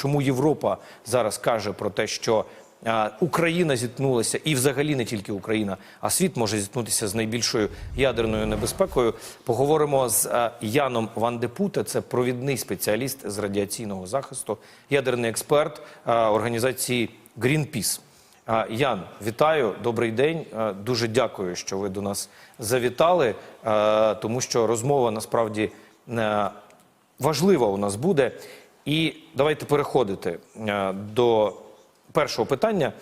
чому Європа зараз каже про те, що Україна зіткнулася, і взагалі не тільки Україна, а світ може зіткнутися з найбільшою ядерною небезпекою. Поговоримо з Яном Ван Депуте, це провідний спеціаліст з радіаційного захисту, ядерний експерт організації Greenpeace. Ян, вітаю, добрий день. Дуже дякую, що ви до нас завітали, тому що розмова насправді важлива у нас буде. І давайте переходити е, до першого питання.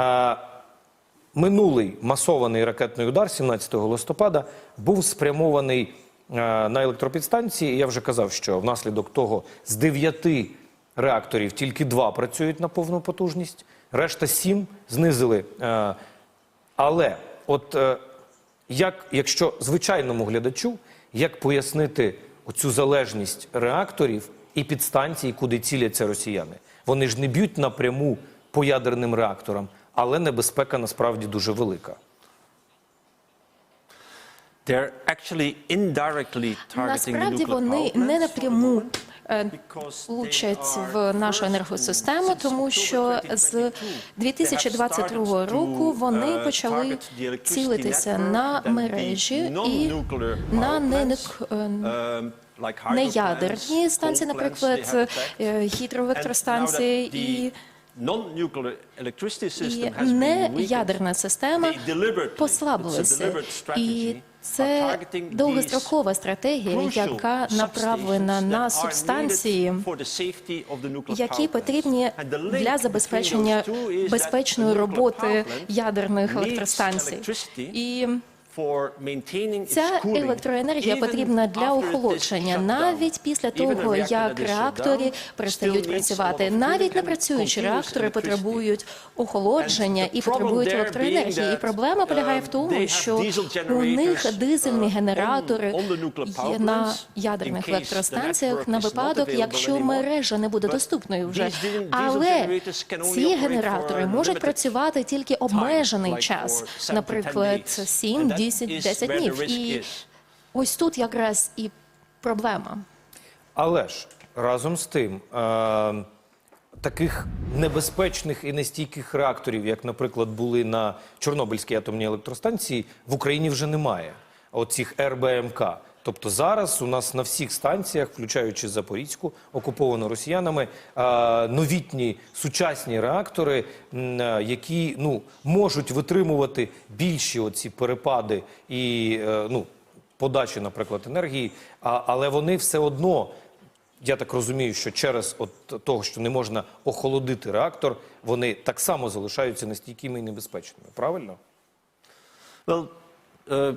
Е, Минулий масований ракетний удар 17 листопада був спрямований е, на електропідстанції. Я вже казав, що внаслідок того з дев'яти реакторів тільки два працюють на повну потужність, решта сім знизили. Але от як, якщо звичайному глядачу, як пояснити оцю залежність реакторів і підстанцій, куди ціляться росіяни? Вони ж не б'ють напряму по ядерним реакторам, але небезпека насправді дуже велика. Насправді вони не напряму е, влучать в are нашу енергосистему, тому що з 2022. 2022 року вони uh, почали цілитися на мережі і на power е, um, неядерні станції, наприклад, е, гідроелектростанції і, і неядерна система deliberate І це довгострокова стратегія, яка направлена на субстанції, які потрібні для забезпечення безпечної роботи ядерних електростанцій. І Ця електроенергія потрібна для охолодження. навіть після того, як реакторі перестають працювати. Навіть не працюючи реактори потребують охолодження і потребують електроенергії. І проблема полягає в тому, що у них дизельні генератори є на ядерних електростанціях на випадок, якщо мережа не буде доступною вже. але ці генератори можуть працювати тільки обмежений час, наприклад, 7 днів 10-10 днів. І ось тут якраз і проблема. Але ж разом з тим. Е, таких небезпечних і нестійких реакторів, як, наприклад, були на Чорнобильській атомній електростанції, в Україні вже немає. Оцих РБМК Тобто зараз у нас на всіх станціях, включаючи Запорізьку, окуповану росіянами, новітні сучасні реактори, які ну, можуть витримувати більші оці перепади і е, ну, подачі, наприклад, енергії, але вони все одно. Я так розумію, що через от того, що не можна охолодити реактор, вони так само залишаються нестійкими і небезпечними. Правильно? Well, uh,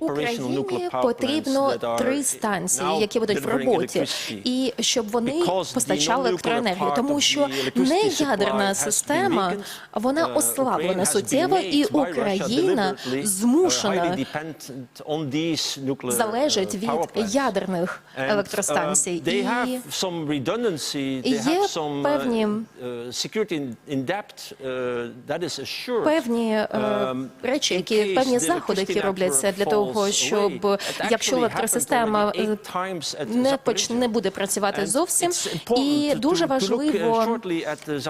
Україні потрібно три станції, які будуть в роботі, і щоб вони постачали електроенергію, тому що неядерна has been система вона Uh, ослаблена суттєво, і Україна uh, змушена залежить uh, від ядерних електростанцій. uh, І є uh, певні- uh, uh, певні е, Um, речі, які певні заходи, які робляться для того, щоб якщо електросистема е, не Zaporizhzhia. поч не буде працювати зовсім, і дуже uh, важливо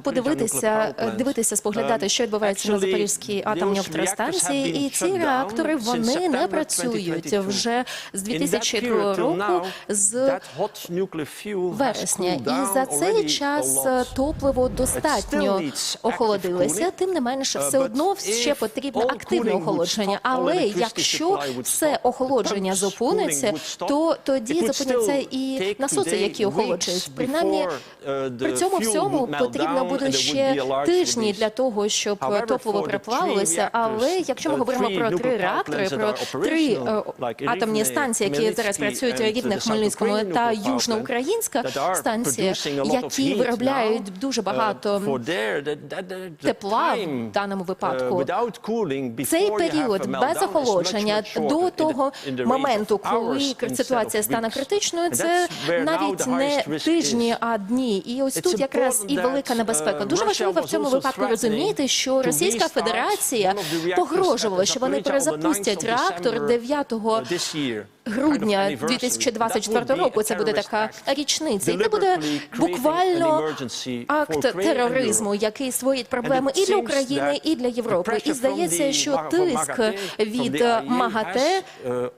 подивитися, дивитися, споглядати, що відбувається на Запорізькій атомній електростанції, і ці реактори вони не працюють 2022. вже з In that 2002 period till року з вересня, і за цей час топливо достатньо охолодилося. Тим не менше, Uh, все одно ще if потрібне охолодження. Але якщо все охолодження зупиниться, то тоді зупиняться і насоси, які охолоджують. Принаймні, uh, при цьому всьому потрібно буде ще тижні для того, щоб топливо переплавилося. Але якщо ми uh, говоримо про три реактори, про три е, атомні станції, які зараз працюють у Рівне, Хмельницькому та Южноукраїнська станція, які виробляють дуже uh, багато тепла в даному uh, випадку. Цей цей період без охолодження до того моменту, коли ситуація стане критичною, це навіть не тижні, а дні. І ось тут якраз і велика небезпека. uh, Дуже важливо в цьому випадку розуміти, що Російська Федерація погрожувала, що вони Zaporizhzhia on the 9th перезапустять реактор December, 9 uh, this year. грудня Kind of anniversary. 2024 That would be року. Це буде така річниця. І це буде буквально акт тероризму, який створить проблеми і для України, і для Європи. І здається, що тиск від МАГАТЕ uh,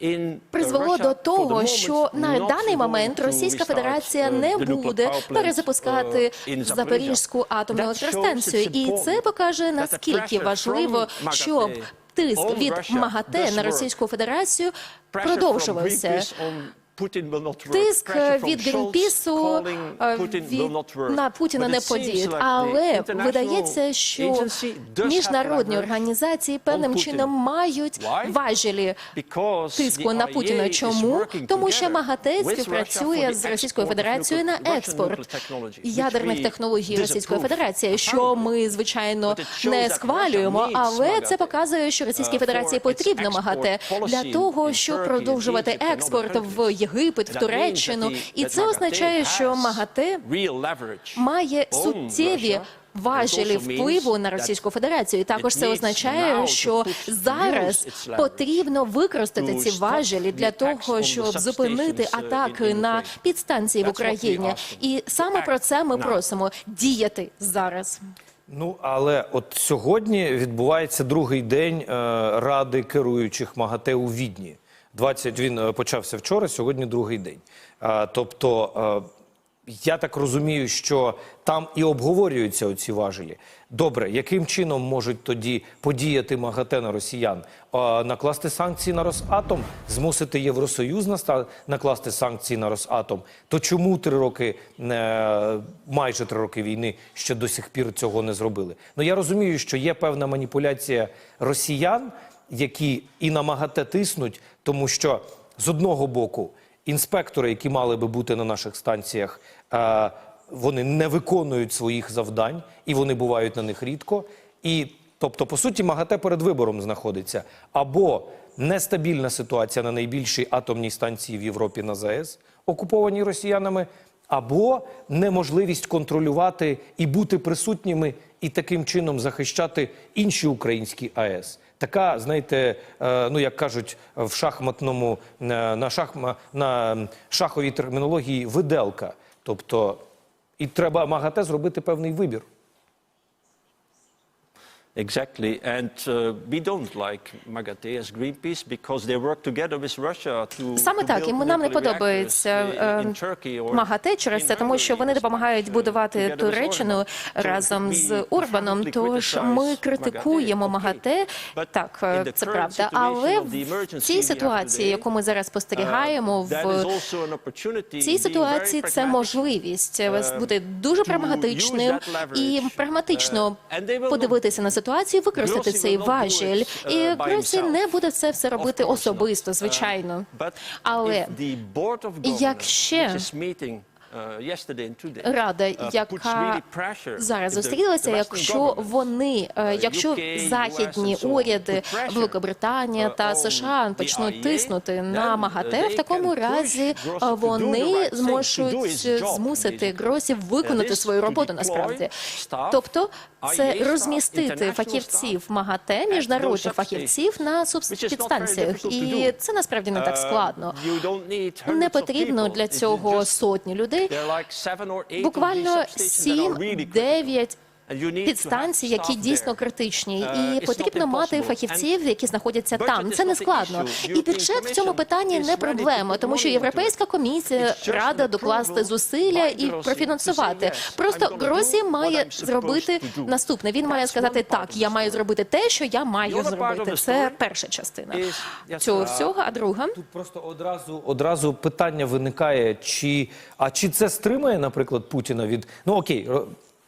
uh, призвело до того, що на даний момент Російська Федерація uh, не буде перезапускати uh. Запорізьку атомну електростанцію. І це покаже наскільки важливо, щоб тиск від МАГАТЕ на. Російську Федерацію продовжувався. Тиск від Грінпісу е, на Путіна не подіють. Але видається, що міжнародні організації певним чином мають важелі тиску на Путіна. Чому? Тому що МАГАТЕ співпрацює з Російською Федерацією на експорт ядерних технологій Російської. Федерації, що ми звичайно не схвалюємо, але це показує, що Російській uh, Федерації потрібно МАГАТЕ для того, щоб продовжувати експорт в. Єгипет, в Туреччину. І це означає, що МАГАТЕ має суттєві важелі впливу на Російську Федерацію. І також це означає, що зараз потрібно використати ці важелі для того, щоб зупинити атаки на підстанції в Україні. І саме про це ми просимо діяти зараз. Ну але от сьогодні відбувається другий день е, ради керуючих МАГАТЕ у Відні. 20, він е, почався вчора, сьогодні другий день. Тобто, е, я так розумію, що там і обговорюються оці важелі. Добре, яким чином можуть тоді подіяти МАГАТЕ на росіян? Накласти санкції на Росатом, змусити Євросоюз накласти санкції на Росатом. То чому три роки, е, майже три роки війни, ще до сих пір цього не зробили? Ну я розумію, що є певна маніпуляція росіян, які і на МАГАТЕ тиснуть, тому що з одного боку інспектори, які мали би бути на наших станціях, е, вони не виконують своїх завдань і вони бувають на них рідко. І тобто, по суті, МАГАТЕ перед вибором знаходиться або нестабільна ситуація на найбільшій атомній станції в Європі на ЗАЕС, окупованій росіянами, або неможливість контролювати і бути присутніми, і таким чином захищати інші українські АЕС. Така, знаєте, е, ну як кажуть в шахматному е, на шахма на шаховій термінології виделка. Тобто, і треба МАГАТЕ зробити певний вибір. Exactly, and uh, we don't like MAGATE as Greenpeace because they work together with Russia to Саме так, і нам не подобається uh, е, МАГАТЕ через це, тому що вони допомагають uh, будувати Туреччину разом з Урбаном. Тож ми критикуємо. МАГАТЕ. Так, е, це правда. Але в цій ситуації, яку ми зараз спостерігаємо, uh, в цій ситуації це можливість е, uh, бути дуже прагматичним і прагматично uh, подивитися на ситуацію, використати цей важіль. І uh, by Гросі не буде це все робити особисто, звичайно. But Але якщо uh, Рада, uh, яка зараз зустрілася, якщо вони, е, uh, якщо західні уряди Великобританія uh, та США почнуть тиснути на uh, МАГАТЕ, в такому разі е, вони зможуть змусити basically. Гросі виконати свою роботу насправді. Тобто це розмістити фахівців МАГАТЕ, міжнародних фахівців на підстанціях. І це насправді не так Uh, складно. Не потрібно для цього сотні людей. there are like seven or eight of these Буквально substations that are really critical. 7-9 Підстанцій, які дійсно критичні, Uh, і потрібно мати фахівців, які знаходяться там. Це не складно. І бюджет в цьому питанні не проблема, тому що Європейська комісія рада докласти зусилля і профінансувати. Просто I'm Гросі має зробити наступне. Він має сказати так, я маю зробити те, що я маю зробити. Це перша частина цього uh, всього. А друга Тут просто одразу одразу питання виникає, чи а чи це стримає, наприклад, Путіна від ну окей,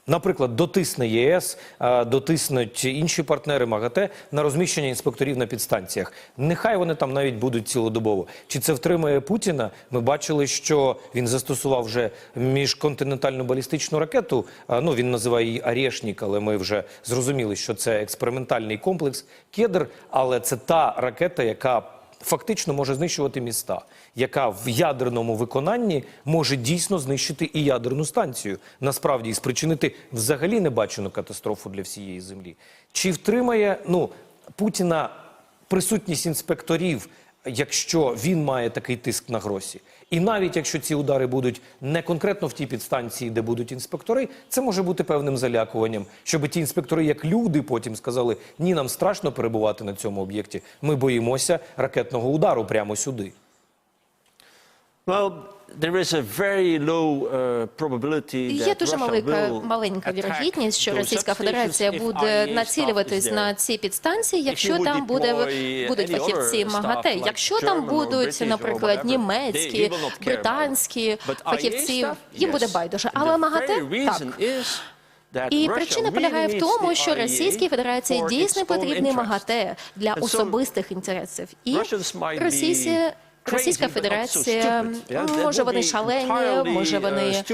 Наприклад, дотисне ЄС, е, дотиснуть інші партнери МАГАТЕ на розміщення інспекторів на підстанціях. Нехай вони там навіть будуть цілодобово. Чи це втримає Путіна? Ми бачили, що він застосував вже міжконтинентальну балістичну ракету. Е, Ну він називає її Арєшнік, але ми вже зрозуміли, що це експериментальний комплекс Кедр. Але це та ракета, яка фактично може знищувати міста, яка в ядерному виконанні може дійсно знищити і ядерну станцію, насправді і спричинити взагалі небачену катастрофу для всієї землі. Чи втримає ну Путіна присутність інспекторів, якщо він має такий тиск на гросі? І навіть якщо ці удари будуть не конкретно в тій підстанції, де будуть інспектори, це може бути певним залякуванням, щоб ті інспектори, як люди, потім сказали: ні, нам страшно перебувати на цьому об'єкті. Ми боїмося ракетного удару прямо сюди. Well, there is a very low uh, probability Є дуже Russia маленька, will маленька attack вірогідність, що those Російська substations Федерація if буде IAEA націлюватись there. на ці підстанції, якщо would там буде deploy будуть any фахівці МАГАТЕ. like Якщо там будуть, наприклад, німецькі, will not care about it. британські фахівці, їм буде yes. байдуже. And Але the МАГАТЕ very так. reason is that І Russia причина really полягає в needs тому, the що IAEA Російській Федерації for дійсно own потрібний. МАГАТЕ для And so особистих інтересів. І Russians might be Російські Російська Федерація, може вони шалені, може uh, вони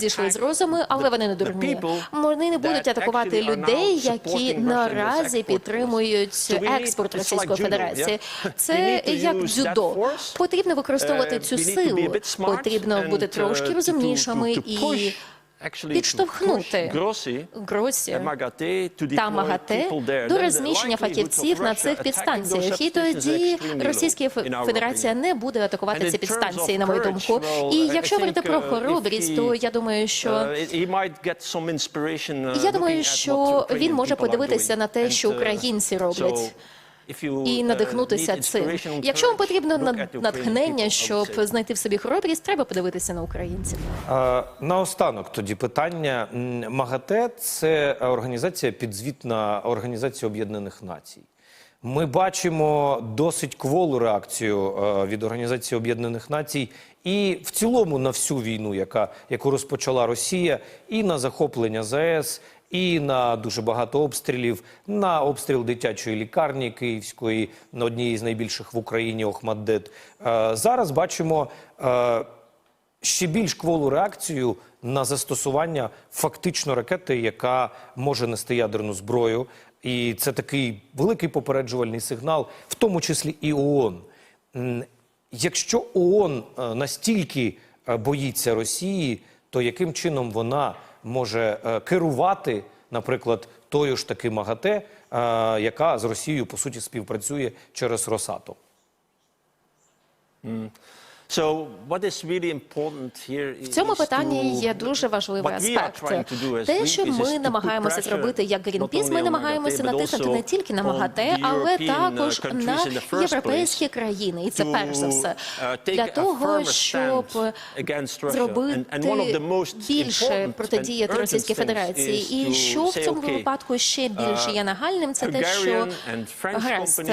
зійшли з розуму, але вони не дурні. Вони не будуть атакувати людей, які наразі підтримують експорт Російської Федерації. Це як дзюдо. Потрібно використовувати цю силу. Потрібно бути uh, трошки розумнішими і підштовхнути Гросі uh, та МАГАТЕ до розміщення фахівців на цих підстанціях. І тоді Російська Федерація не буде атакувати ці підстанції, на мою думку. І якщо говорити про uh, хоробрість, то я думаю, що uh, uh, я думаю, що він може подивитися на те, що uh, українці роблять. І uh, надихнутися цим. Якщо вам потрібно натхнення, щоб знайти в собі хоробрість, треба подивитися на українців. Наостанок тоді питання. МАГАТЕ – це організація підзвітна Організації Об'єднаних Націй. Ми бачимо досить кволу реакцію е, від Організації Об'єднаних Націй і в цілому на всю війну, яка, яку розпочала Росія, і на захоплення ЗАЕС, і на дуже багато обстрілів, на обстріл дитячої лікарні Київської, на одній з найбільших в Україні Охмаддит. Е, Зараз бачимо е, ще більш кволу реакцію на застосування фактично ракети, яка може нести ядерну зброю. І це такий великий попереджувальний сигнал, в тому числі і ООН. Якщо ООН е, настільки боїться Росії, то яким чином вона може е, керувати, наприклад, тою ж таки МАГАТЕ, е, яка з Росією по суті співпрацює через Росатом? So В цьому питанні є дуже важливий аспект. Те, що ми намагаємося зробити як Greenpeace, ми намагаємося натиснути не тільки на МАГАТЕ, але uh, також на європейські країни. І це перш за все uh, для того, щоб зробити більше протидіяти Російській Федерації. І що в цьому випадку ще більше є нагальним, це те, що гаразд.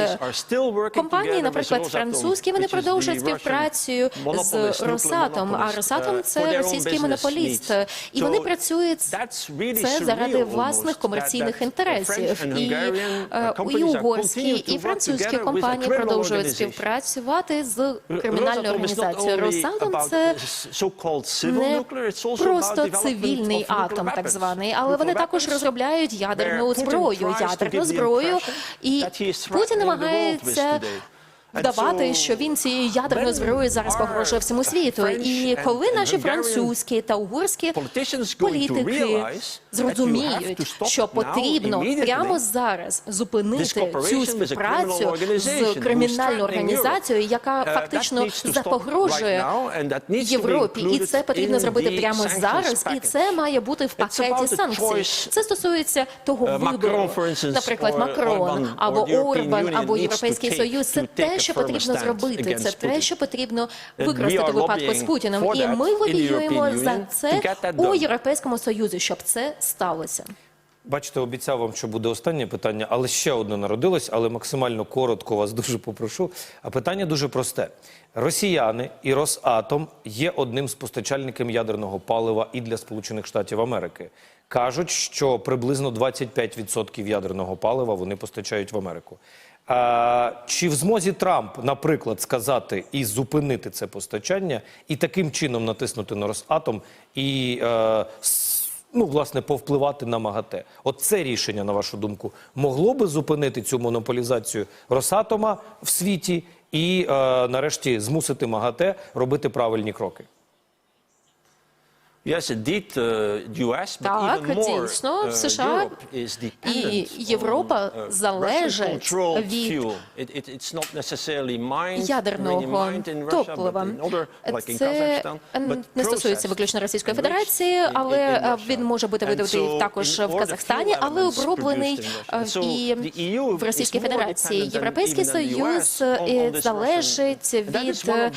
Компанії, наприклад, французькі, вони продовжують співпрацю monopolist, з Росатом. А Росатом uh, це російський монополіст, і вони працюють це заради власних комерційних інтересів. І е, uh, і угорські, і французькі компанії продовжують співпрацювати з кримінальною організацією. Росатом це не просто цивільний атом, так званий, але вони також розробляють ядерну зброю, ядерну зброю, і Путін намагається вдавати, що він цією ядерною зброєю зараз погрожує всьому світу. І коли наші французькі та угорські політики зрозуміють, що потрібно прямо зараз зупинити цю співпрацю з кримінальною організацією, яка Uh, фактично запогрожує Європі, і це потрібно зробити прямо зараз, і це має бути в пакеті санкцій. Це стосується того Uh, вибору, наприклад, Макрон або Орбан, або Європейський Союз. Це те, що потрібно зробити. Це те, що потрібно використати в випадку з Путіним. І ми лобіюємо за це у. Європейському Союзі, щоб це сталося. Бачите, обіцяв вам, що буде останнє питання, але ще одне народилось, але максимально коротко вас дуже попрошу. А питання дуже просте: росіяни і Росатом є одним з постачальників ядерного палива і для Сполучених Штатів Америки. Кажуть, що приблизно 25% ядерного палива вони постачають в Америку. Чи в змозі Трамп, наприклад, сказати і зупинити це постачання, і таким чином натиснути на Росатом і е, ну, власне, повпливати на МАГАТЕ. От це рішення, на вашу думку, могло би зупинити цю монополізацію Росатома в світі і, е, нарешті, змусити МАГАТЕ робити правильні кроки. Yes, indeed, uh, US, but Так, even more, дійсно, uh, США dependent і Європа uh, залежить від ядерного топлива. Це не стосується виключно Російської Федерації, але е, він може бути видобутий so також в Казахстані, але оброблений е, і в Російській Федерації. Європейський Союз е, залежить від е,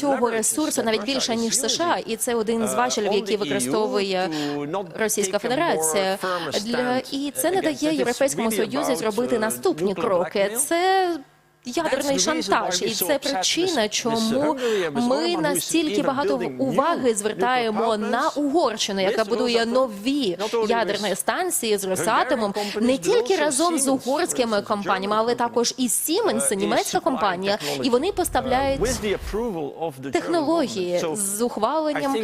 цього ресурсу навіть більше ніж США, і це один з uh, важелів, які використовує to Російська Федерація. Для і це не дає Європейському Союзі зробити uh, наступні кроки. Це Ядерний шантаж, і це причина, чому ми настільки багато уваги звертаємо на Угорщину, яка будує нові ядерні станції з Росатомом, не тільки разом з угорськими компаніями, але також і Siemens, uh, німецька компанія, і вони uh, поставляють технології з ухваленням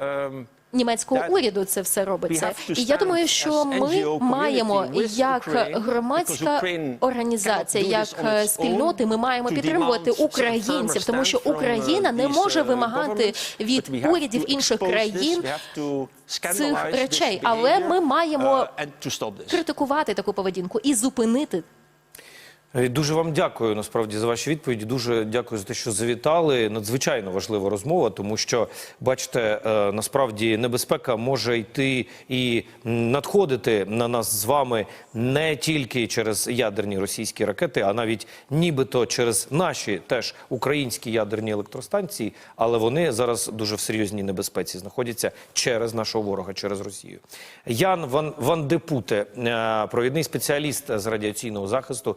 um, німецького уряду це все робиться. І я думаю, що ми маємо як громадська організація, як спільноти, ми маємо підтримувати українців, тому що Україна не може вимагати від урядів інших країн цих речей, але ми маємо критикувати таку поведінку і зупинити Дуже вам дякую насправді за ваші відповіді. Дуже дякую за те, що завітали. Надзвичайно важлива розмова, тому що бачите, е, насправді небезпека може йти і надходити на нас з вами не тільки через ядерні російські ракети, а навіть нібито через наші теж українські ядерні електростанції, але вони зараз дуже в серйозній небезпеці знаходяться через нашого ворога, через Росію. Ян Ван, Депуте, е, провідний спеціаліст з радіаційного захисту,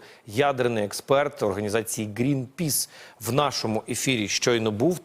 ядерний експерт організації Greenpeace в нашому ефірі щойно був.